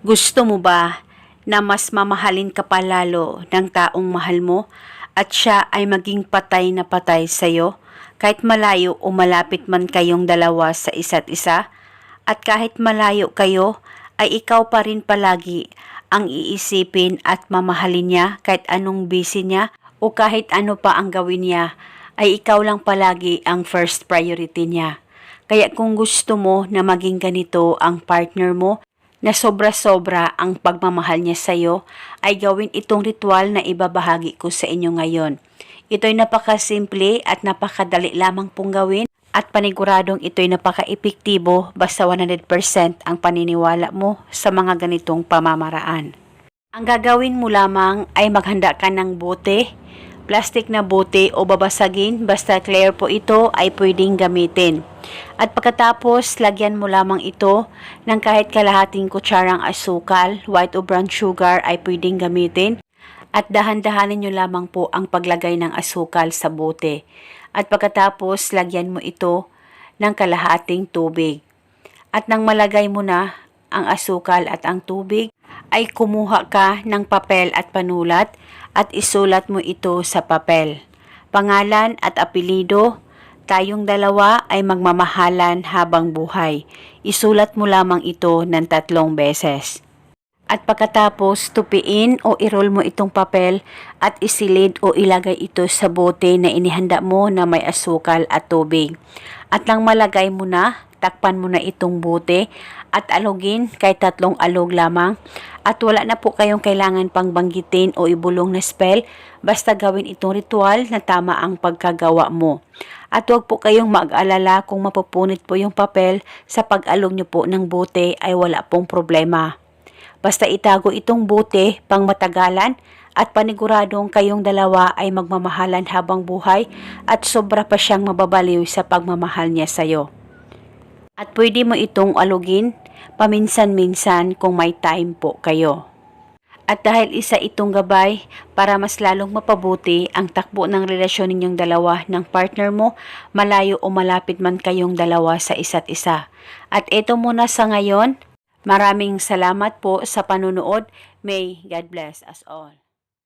Gusto mo ba na mas mamahalin ka pa lalo ng taong mahal mo at siya ay maging patay na patay sa'yo kahit malayo o malapit man kayong dalawa sa isa't isa at kahit malayo kayo ay ikaw pa rin palagi ang iisipin at mamahalin niya kahit anong busy niya o kahit ano pa ang gawin niya ay ikaw lang palagi ang first priority niya. Kaya kung gusto mo na maging ganito ang partner mo, na sobra-sobra ang pagmamahal niya sa iyo, ay gawin itong ritual na ibabahagi ko sa inyo ngayon. Ito'y napakasimple at napakadali lamang pong gawin at paniguradong ito'y napaka-epektibo basta 100% ang paniniwala mo sa mga ganitong pamamaraan. Ang gagawin mo lamang ay maghanda ka ng bote, plastic na bote o babasagin basta clear po ito ay pwedeng gamitin. At pagkatapos, lagyan mo lamang ito ng kahit kalahating kutsarang asukal, white o brown sugar ay pwedeng gamitin. At dahan-dahanin nyo lamang po ang paglagay ng asukal sa bote. At pagkatapos, lagyan mo ito ng kalahating tubig. At nang malagay mo na ang asukal at ang tubig, ay kumuha ka ng papel at panulat at isulat mo ito sa papel. Pangalan at apelido, tayong dalawa ay magmamahalan habang buhay. Isulat mo lamang ito ng tatlong beses. At pagkatapos, tupiin o irol mo itong papel at isilid o ilagay ito sa bote na inihanda mo na may asukal at tubig. At nang malagay mo na, takpan mo na itong bote at alugin kay tatlong alog lamang at wala na po kayong kailangan pang banggitin o ibulong na spell basta gawin itong ritual na tama ang pagkagawa mo. At huwag po kayong mag-alala kung mapupunit po yung papel sa pag-alog nyo po ng bote ay wala pong problema. Basta itago itong bote pang matagalan at paniguradong kayong dalawa ay magmamahalan habang buhay at sobra pa siyang mababaliw sa pagmamahal niya sa'yo. At pwede mo itong alugin paminsan-minsan kung may time po kayo. At dahil isa itong gabay para mas lalong mapabuti ang takbo ng relasyon ninyong dalawa ng partner mo, malayo o malapit man kayong dalawa sa isa't isa. At ito muna sa ngayon, maraming salamat po sa panunood. May God bless us all.